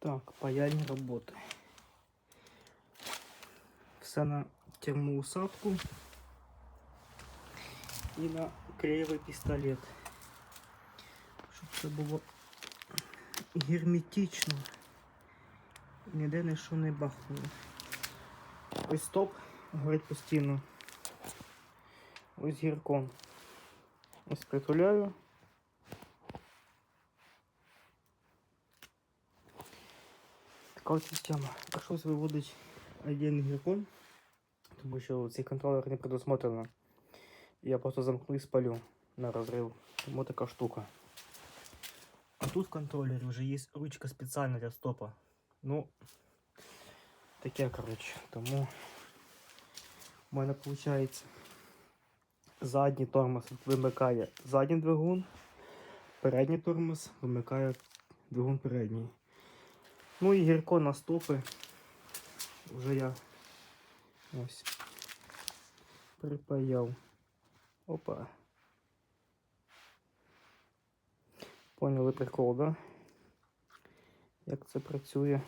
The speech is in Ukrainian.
Так, паяльні роботи. Все на термоусадку і на клеєвий пістолет. Щоб це було герметично. Ніде нічого не бахнуло. Ось стоп горить постійно. Ось гіркон. Ось притуляю. От система. Прийшлось виводити один гіркон, тому що цей контролер не предусмотрено. Я просто замкну і спалю на розрив. Тому така штука. А тут в контролері вже є ручка спеціальна для стопа. Ну, таке, коротше. Тому в мене виходить задній тормоз вимикає задній двигун, передній тормоз вимикає двигун передній. Ну і гірко на стопи. Вже я ось припаяв. Опа. Поняли прикол, да? Як це працює?